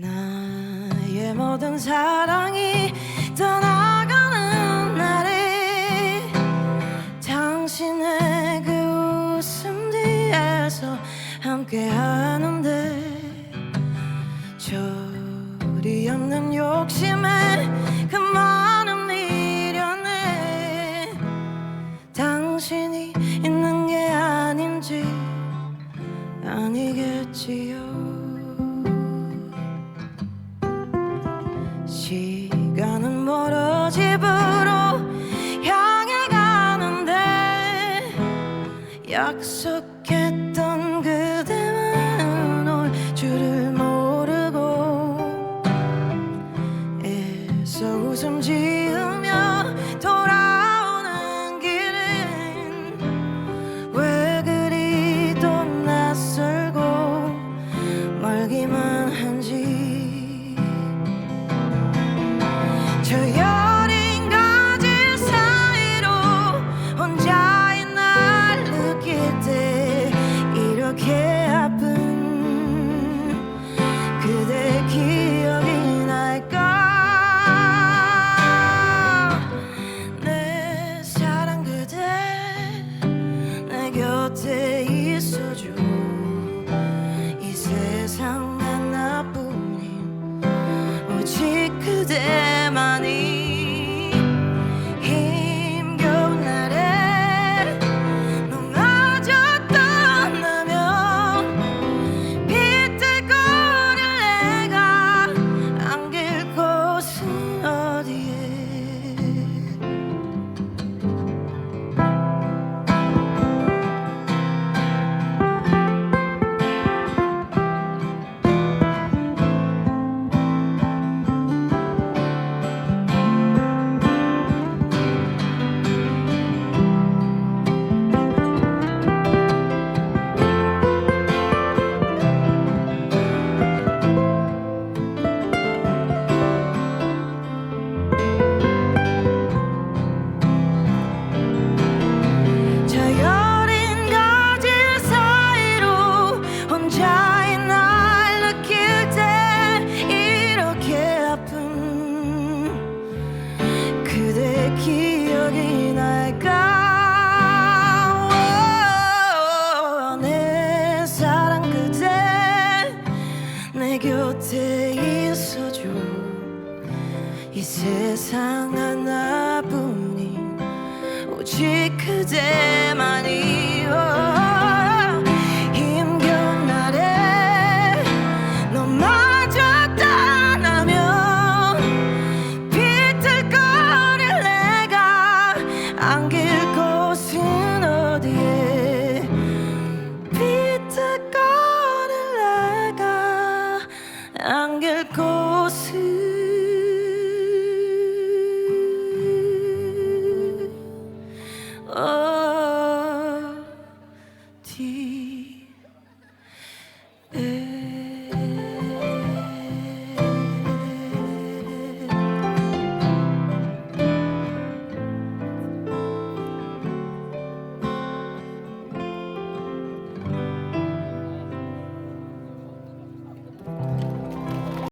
나의 모든 사랑이 약속 기억이 날까? oh, 내 사랑 그대 내 곁에 있어줘. 이 세상 하나뿐인 오직 그대만이요.